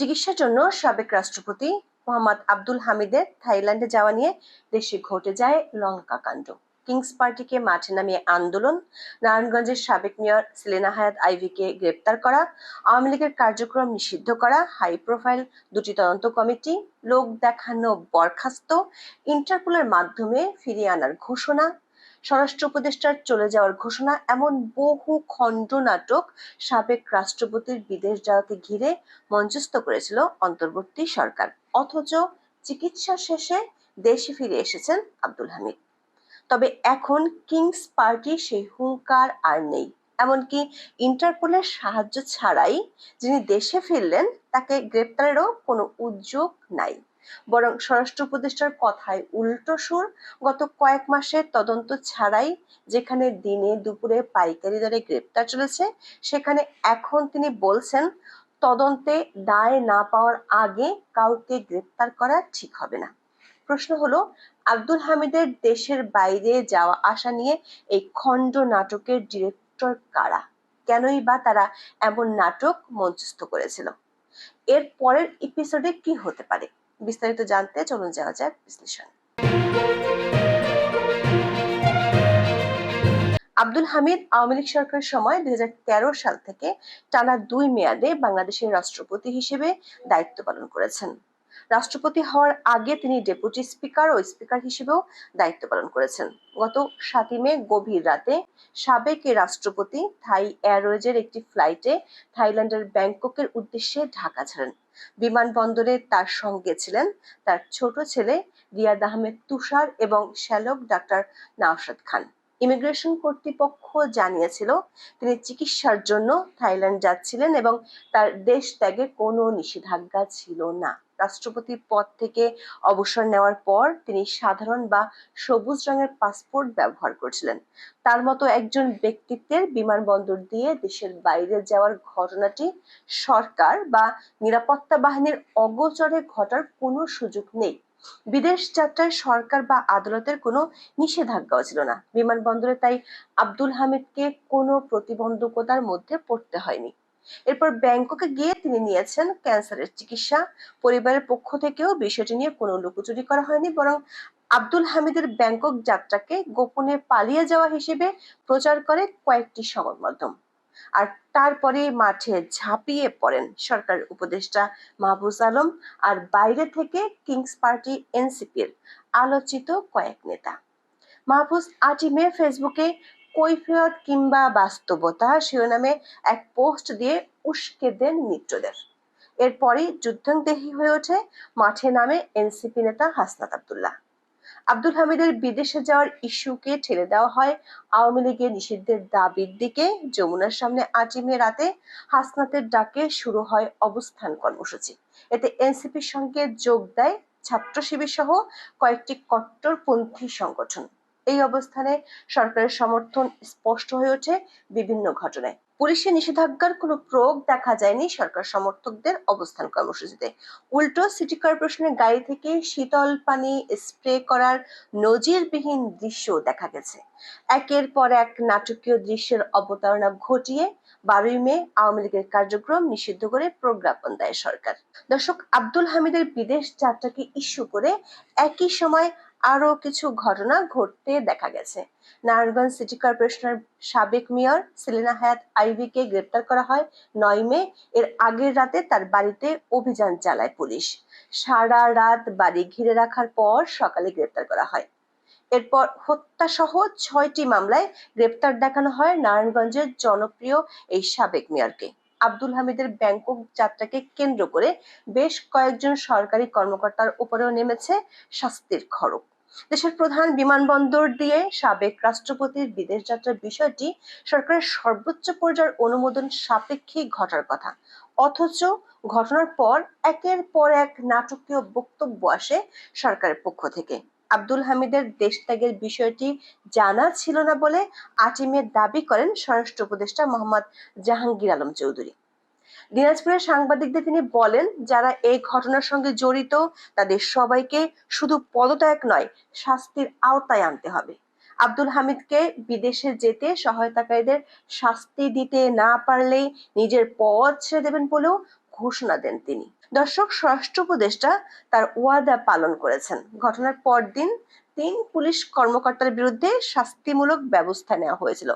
চিকিৎসার জন্য সাবেক রাষ্ট্রপতি মোহাম্মদ আব্দুল হামিদের থাইল্যান্ডে যাওয়া নিয়ে দেশে ঘটে যায় লঙ্কা কাণ্ড। কিংস পার্টিকে মাঠে নামিয়ে আন্দোলন, নারায়ণগঞ্জের সাবেক মেয়র সেলেনা হায়াত আইভিকে গ্রেপ্তার করা, আওয়ামী লীগের কার্যক্রম নিষিদ্ধ করা, হাই প্রোফাইল দুটি তদন্ত কমিটি, লোক দেখানো বরখাস্ত, ইন্টারপোলের মাধ্যমে ফিরিয়ে আনার ঘোষণা স্বরাষ্ট্র উপদেষ্টার চলে যাওয়ার ঘোষণা, এমন বহু খণ্ড নাটক সাবেক রাষ্ট্রপতির বিদেশ যাওয়াকে ঘিরে মঞ্চস্থ করেছিল অন্তর্বর্তী সরকার। অথচ চিকিৎসা শেষে দেশে ফিরে এসেছেন আব্দুল হামিদ। তবে এখন কিংস পার্টি সেই হুঙ্কার আর নেই। এমনকি ইন্টারপোলের সাহায্য ছাড়াই যিনি দেশে ফিরলেন, তাকে গ্রেপ্তারেরও কোনো উদ্যোগ নাই। বরং স্বরাষ্ট্র উপদেষ্টার কথায় উল্টো সুর, গত কয়েক মাসের তদন্ত ছাড়াই যেখানে দিনে দুপুরে পাইকারি দরে গ্রেপ্তার চলেছে, সেখানে এখন তিনি বলছেন, তদন্তে দায় না পাওয়ার আগে কাউকে গ্রেপ্তার করা ঠিক হবে না। প্রশ্ন হলো, আব্দুল হামিদের দেশের বাইরে যাওয়া আসা নিয়ে এই খণ্ড নাটকের ডিরেক্টর কারা? কেনই বা তারা এমন নাটক মঞ্চস্থ করেছিল? এর পরের এপিসোডে কি হতে পারে? বিস্তারিত জানতে চলুন যাওয়া যাক বিশ্লেষণ। আব্দুল হামিদ আওয়ামী লীগ সরকারের সময় দুই সাল থেকে টানা দুই মেয়াদে বাংলাদেশের রাষ্ট্রপতি হিসেবে দায়িত্ব পালন করেছেন। রাষ্ট্রপতি হওয়ার আগে তিনি ডেপুটি স্পিকার ও স্পিকার হিসেবেও দায়িত্ব পালন করেছেন। গত সাতই মে গভীর রাতে সাবেক রাষ্ট্রপতি থাই এয়ারওয়েজের একটি ফ্লাইটে থাইল্যান্ডের ব্যাংককের উদ্দেশ্যে ঢাকা ছাড়েন। বিমানবন্দরে তার সঙ্গে ছিলেন তার ছোট ছেলে রিয়াদ আহমেদ তুষার এবং শ্যালক ডাক্তার নাওশাদ খান। ইমিগ্রেশন কর্তৃপক্ষ জানিয়েছিল তিনি চিকিৎসার জন্য থাইল্যান্ড যাচ্ছিলেন এবং তার দেশ ত্যাগে কোনো নিষেধাজ্ঞা ছিল না। রাষ্ট্রপতির পদ থেকে অবসর নেওয়ার পর তিনি সাধারণ বা সবুজ রঙের পাসপোর্ট ব্যবহার করছিলেন। তার মতো একজন ব্যক্তিত্বের বিমানবন্দর দিয়ে দেশের বাইরে যাওয়ার ঘটনাটি সরকার বা নিরাপত্তা বাহিনীর অগোচরে ঘটার কোনো সুযোগ নেই। বিদেশ যাত্রায় সরকার বা আদালতের কোনো নিষেধাজ্ঞাও ছিল না। বিমানবন্দরে তাই আব্দুল হামিদকে কোনো প্রতিবন্ধকতার মধ্যে পড়তে হয়নি। এরপর ব্যাংককে গিয়ে তিনি নিয়েছেন ক্যান্সারের চিকিৎসা। পরিবারের পক্ষ থেকেও বিষয়টি নিয়ে কোনো লুকোচুরি করা হয়নি, বরং আব্দুল হামিদের ব্যাংকক যাত্রাকে গোপনে পালিয়ে যাওয়া হিসেবে প্রচার করে কয়েকটি সংবাদ মাধ্যম আর তারপরে মাঠে ঝাঁপিয়ে পড়েন সরকার উপদেষ্টা মাহবুজ আলম আর বাইরে থেকে কিংস পার্টি এনসিপির আলোচিত কয়েক নেতা। মাহফুজ আটি মে ফেসবুকে কৈফিয়ত কিংবা বাস্তবতা শিরোনামে এক পোস্ট দিয়ে উস্কে দেন মিত্রদের। এরপরই যুদ্ধাংদেহী হয়ে ওঠে মাঠে নামে এনসিপি নেতা হাসনাত আবদুল্লাহ। আব্দুল হামিদের বিদেশে যাওয়ার ইস্যুকে ঠেলে দেওয়া হয়। আওয়ামী লীগের নিষিদ্ধের দাবির দিকে যমুনার সামনে আটিমে রাতে হাসনাতের ডাকে শুরু হয় অবস্থান কর্মসূচি। এতে এনসিপির সঙ্গে যোগ দেয় ছাত্র শিবির সহ কয়েকটি কট্টরপন্থী সংগঠন। এই অবস্থানে সরকারের সমর্থন স্পষ্ট হয়ে ওঠে বিভিন্ন ঘটনায়। পুলিশের নিষেধাজ্ঞার কোনো প্রয়োগ দেখা যায়নি সরকার সমর্থকদের অবস্থান কর্মসূচিতে। উল্টো সিটি কর্পোরেশনের গাড়ি থেকে শীতল পানি স্প্রে করার নজিরবিহীন দৃশ্য দেখা গেছে। একের পর এক নাটকীয় দৃশ্যের অবতারণা ঘটিয়ে বারোই মে আওয়ামী লীগের কার্যক্রম নিষিদ্ধ করে প্রজ্ঞাপন দেয় সরকার। দর্শক আব্দুল হামিদের বিদেশ যাত্রাকে ইস্যু করে একই সময় আরও কিছু ঘটনা ঘটতে দেখা গেছে। নারায়ণগঞ্জ সিটি কর্পোরেশনের সাবেক মেয়র সেলিনা হায়াত আইভিকে গ্রেপ্তার করা হয় নয় মে। এর আগের রাতে তার বাড়িতে অভিযান চালায় পুলিশ। সারা রাত বাড়ি ঘিরে রাখার পর সকালে গ্রেপ্তার করা হয়। এরপর হত্যা সহ ছয়টি মামলায় গ্রেপ্তার দেখানো হয় নারায়ণগঞ্জের জনপ্রিয় এই সাবেক মেয়রকে। আব্দুল হামিদের ব্যাংকক যাত্রাকে কেন্দ্র করে বেশ কয়েকজন সরকারি কর্মকর্তার উপরেও নেমেছে শাস্তির খড়গ। দেশের প্রধান বিমানবন্দর দিয়ে সাবেক রাষ্ট্রপতির বিদেশ যাত্রার বিষয়টি সরকারের সর্বোচ্চ পর্যায়ের অনুমোদন সাপেক্ষে ঘটার কথা। অথচ ঘটনার পর একের পর এক নাটকীয় বক্তব্য আসে সরকারের পক্ষ থেকে। আব্দুল হামিদের দেশত্যাগের বিষয়টি জানা ছিল না বলে আটিমের দাবি করেন স্বরাষ্ট্র উপদেষ্টা মোহাম্মদ জাহাঙ্গীর আলম চৌধুরী। দিনাজপুরের সাংবাদিকদের তিনি বলেন, যারা এই ঘটনার সঙ্গে জড়িত, তাদের সবাইকে শুধু পদত্যাগ নয়, শাস্তির আওতায় আনতে হবে। আব্দুল হামিদকে বিদেশে যেতে সহায়তাকারীদের শাস্তি দিতে না পারলেই নিজের পদ ছেড়ে দেবেন বলেও ঘোষণা দেন তিনি। দর্শক, স্বরাষ্ট্র উপদেষ্টা তার ওয়াদা পালন করেছেন। ঘটনার পরদিন তিন পুলিশ কর্মকর্তার বিরুদ্ধে শাস্তিমূলক ব্যবস্থা নেওয়া হয়েছিল।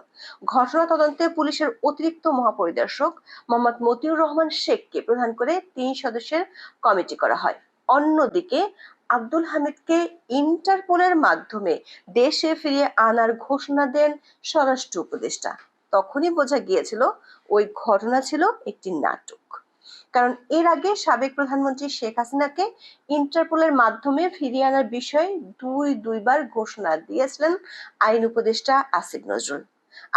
ঘটনা তদন্তে পুলিশের অতিরিক্ত মহাপরিদর্শক মোহাম্মদ মতিউর রহমান শেখকে প্রধান করে তিন সদস্যের কমিটি করা হয়। অন্যদিকে আব্দুল হামিদকে ইন্টারপোলের মাধ্যমে দেশে ফিরিয়ে আনার ঘোষণা দেন স্বরাষ্ট্র উপদেষ্টা। তখনই বোঝা গিয়েছিল ওই ঘটনা ছিল একটি নাটক। কারণ এর আগে সাবেক প্রধানমন্ত্রী শেখ হাসিনাকে ইন্টারপোলের মাধ্যমে ফিরিয়ে আনার বিষয়ে দুই, দুইবার ঘোষণা দিয়েছিলেন আইন উপদেষ্টা আসিফ নজরুল।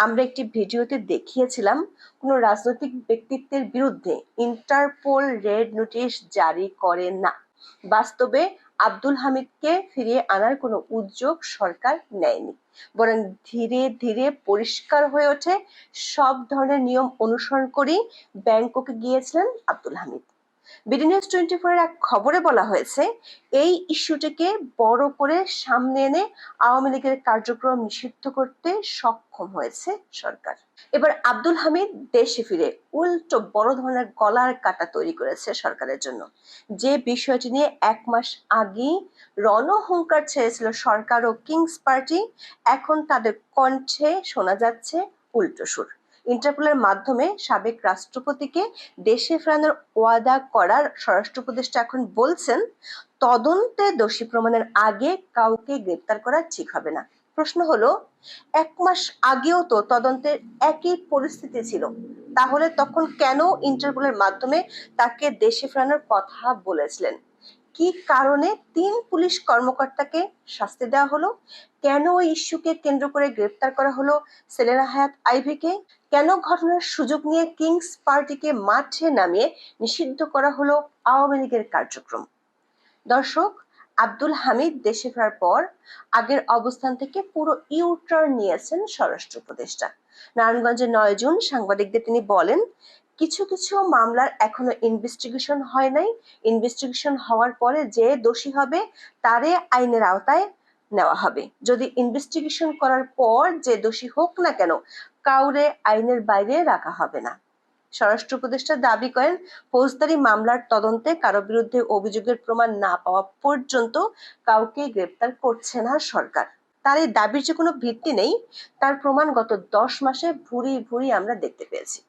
আমরা একটি ভিডিওতে দেখিয়েছিলাম কোন রাজনৈতিক ব্যক্তিত্বের বিরুদ্ধে ইন্টারপোল রেড নোটিশ জারি করে না। বাস্তবে আব্দুল হামিদকে ফিরিয়ে আনার কোনো উদ্যোগ সরকার নেয়নি। বরং ধীরে ধীরে পরিষ্কার হয়ে ওঠে। সব ধরনের নিয়ম অনুসরণ করেই ব্যাংককে গিয়েছিলেন Abdul Hamid. BD news twenty ফোরের এক খবরে বলা হয়েছে, এই ইস্যুটিকে বড় করে সামনে এনে আওয়ামী লীগের কার্যক্রম নিষিদ্ধ করতে সক্ষম হয়েছে সরকার। এবার আব্দুল হামিদ দেশে ফিরে উল্টো বড় ধরনের গলার কাটা তৈরি করেছে সরকারের জন্য। যে বিষয়টি নিয়ে এক মাস আগেই রণহুঙ্কার ছেড়েছিল সরকার ও কিংস পার্টি, এখন তাদের কণ্ঠে শোনা যাচ্ছে উল্টো সুর। ইন্টারপোলের মাধ্যমে সাবেক রাষ্ট্রপতিকে দেশে ফেরানোর ওয়াদা করার স্বরাষ্ট্র উপদেষ্টা এখন বলছেন, তদন্তে দোষী প্রমাণের আগে কাউকে গ্রেপ্তার করা ঠিক হবে না। প্রশ্ন হলো, এক মাস আগেও তো তদন্তের একই পরিস্থিতি ছিল। তাহলে তখন কেন ইন্টারপোলের মাধ্যমে তাকে দেশে ফেরানোর কথা বলেছিলেন? কি কারণে তিন পুলিশ কর্মকর্তাকে শাস্তি দেওয়া হলো? কেন ওই ইস্যুকে কেন্দ্র করে গ্রেপ্তার করা হলো সেলেনা হায়াত আইভিকে? কেন ঘটনার সুযোগ নিয়ে কিংস পার্টিকে মাঠে নামিয়ে নিষিদ্ধ করা হলো আওয়ামী লীগের কার্যক্রম? দর্শক, আব্দুল হামিদ দেশে ফেরার পর আগের অবস্থান থেকে পুরো ইউটার্ন নিয়েছেন স্বরাষ্ট্র উপদেষ্টা। নারায়ণগঞ্জের নয় জুন সাংবাদিকদের তিনি বলেন, কিছু কিছু মামলার এখনও ইনভেস্টিগেশন হয় নাই। ইনভেস্টিগেশন হওয়ার পরে যে দোষী হবে, তারে আইনের আওতায় নেওয়া হবে। যদি ইনভেস্টিগেশন করার পর যে দোষী হোক না কেন, কাউরে আইনের বাইরে রাখা হবে না। স্বরাষ্ট্র উপদেষ্টা দাবি করেন, ফৌজদারি মামলার তদন্তে কারও বিরুদ্ধে অভিযোগের প্রমাণ না পাওয়া পর্যন্ত কাউকে গ্রেপ্তার করছে না সরকার। তার এই দাবির যে কোনো ভিত্তি নেই, তার প্রমাণ গত দশ মাসে ভুরি ভুরি আমরা দেখতে পেয়েছি।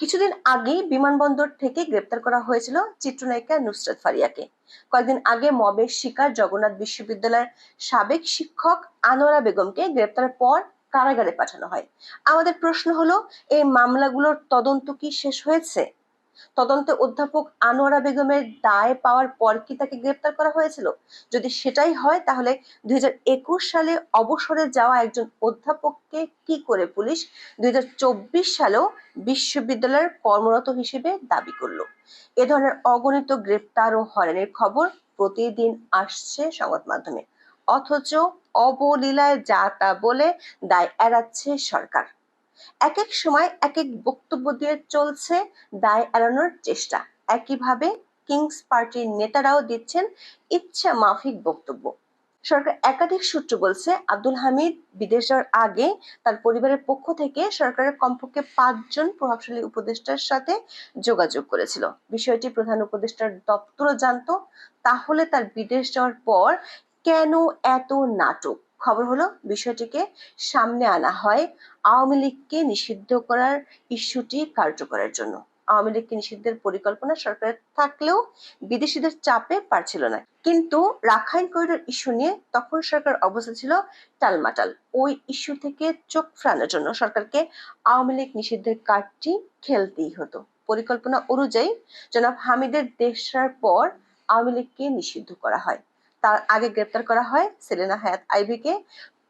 কিছুদিন আগেই বিমানবন্দর থেকে গ্রেপ্তার করা হয়েছিল চিত্রনায়িকা নুসরাত ফারিয়াকে। কয়েকদিন আগে মবের শিকার জগন্নাথ বিশ্ববিদ্যালয়ের সাবেক শিক্ষক আনোয়ারা বেগমকে গ্রেপ্তারের পর কারাগারে পাঠানো হয়। আমাদের প্রশ্ন হলো, এই মামলাগুলোর তদন্ত কি শেষ হয়েছে? তদন্তে অধ্যাপক আনোয়ারা বেগমের দায় পাওয়ার পর কি তাকে গ্রেপ্তার করা হয়েছিল? যদি সেটাই হয়, তাহলে দুই সালে অবসরে যাওয়া একজন অধ্যাপককে কি করে পুলিশ দুই সালেও বিশ্ববিদ্যালয়ের কর্মরত হিসেবে দাবি করল? এ ধরনের অগণিত গ্রেপ্তার ও হয়রানির খবর প্রতিদিন আসছে সংবাদ মাধ্যমে। অথচ অবলীলায় যা তা বলে দায় এড়াচ্ছে সরকার। এক এক সময় এক এক বক্তব্য দিয়ে চলছে দায় এড়ানোর চেষ্টা। একইভাবে কিংস পার্টির নেতারাও দিচ্ছেন ইচ্ছা মাফিক বক্তব্য। সরকার একাধিক সূত্র বলছে, আব্দুল হামিদ বিদেশ যাওয়ার আগে তার পরিবারের পক্ষ থেকে সরকারের কমপক্ষে পাঁচজন প্রভাবশালী উপদেষ্টার সাথে যোগাযোগ করেছিল। বিষয়টি প্রধান উপদেষ্টার দপ্তরও জানতো। তাহলে তার বিদেশ যাওয়ার পর কেন এত নাটক? খবর হলো, বিষয়টিকে সামনে আনা হয় আওয়ামী লীগকে নিষিদ্ধ করার ইস্যুটি কার্যকরের জন্য। আওয়ামী লীগকে নিষিদ্ধের পরিকল্পনা সরকারের থাকলেও বিদেশিদের চাপে পারছিল না। কিন্তু রাখাইন করিডোর ইস্যু নিয়ে তখন সরকার অবস্থা ছিল টালমাটাল। ওই ইস্যু থেকে চোখ ফেরানোর জন্য সরকারকে আওয়ামী লীগ নিষিদ্ধের কার্ডটি খেলতেই হতো। পরিকল্পনা অনুযায়ী জনাব হামিদের দেশ পর আওয়ামী লীগকে নিষিদ্ধ করা হয়। তার আগে গ্রেপ্তার করা হয় সেলেনা হায়াত আইবিকে।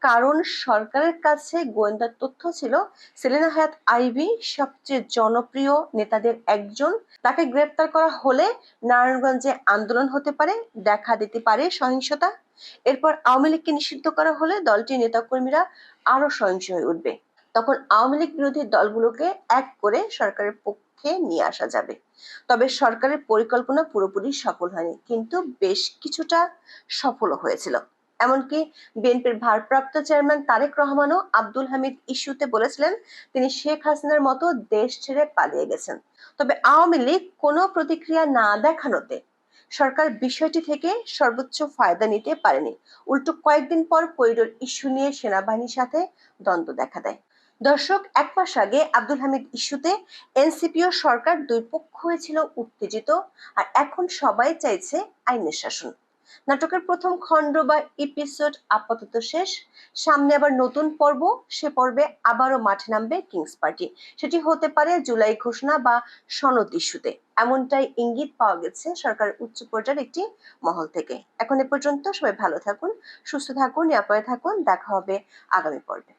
কারণ সরকারের কাছে গোয়েন্দা তথ্য ছিল, সেলেনা হায়াত আইবি সবচেয়ে জনপ্রিয় নেতাদের একজন। তাকে গ্রেপ্তার করা হলে নারায়ণগঞ্জে আন্দোলন হতে পারে, দেখা দিতে পারে সহিংসতা। এরপর আওয়ামী লীগকে নিষিদ্ধ করা হলে দলটির নেতাকর্মীরা আরও সহিংস হয়ে উঠবে। তখন আওয়ামী লীগ বিরোধী দলগুলোকে এক করে সরকারের পক্ষে নিয়ে আসা যাবে। তবে সরকারের পরিকল্পনা পুরোপুরি সফল হয়নি, কিন্তু বেশ কিছুটা সফল হয়েছিল। এমনকি বিএনপির ভারপ্রাপ্ত চেয়ারম্যান তারেক রহমানও আব্দুল হামিদ ইস্যুতে বলেছিলেন, তিনি শেখ হাসিনার মতো দেশ ছেড়ে পালিয়ে গেছেন। তবে আওয়ামী লীগ কোনো প্রতিক্রিয়া না দেখানোতে সরকার বিষয়টি থেকে সর্বোচ্চ ফায়দা নিতে পারেনি। উল্টো কয়েকদিন পর করিডোর ইস্যু নিয়ে সেনাবাহিনীর সাথে দ্বন্দ্ব দেখা দেয়। দর্শক, এক মাস আগে আব্দুল হামিদ ইস্যুতে এনসিপিও সরকার দুই পক্ষ হয়েছিল উত্তেজিত আর এখন সবাই চাইছে আইনের শাসন। নাটকের প্রথম খণ্ড বা এপিসোড আপাতত শেষ। সামনে আবার নতুন পর্ব, সে পর্বে আবারও মাঠে নামবে কিংস পার্টি সেটি হতে পারে জুলাই ঘোষণা বা সনদ ইস্যুতে। এমনটাই ইঙ্গিত পাওয়া গেছে সরকার উচ্চ পর্যায়ের একটি মহল থেকে। এখন এ পর্যন্ত সবাই ভালো থাকুন, সুস্থ থাকুন, নিরাপদে থাকুন। দেখা হবে আগামী পর্বে।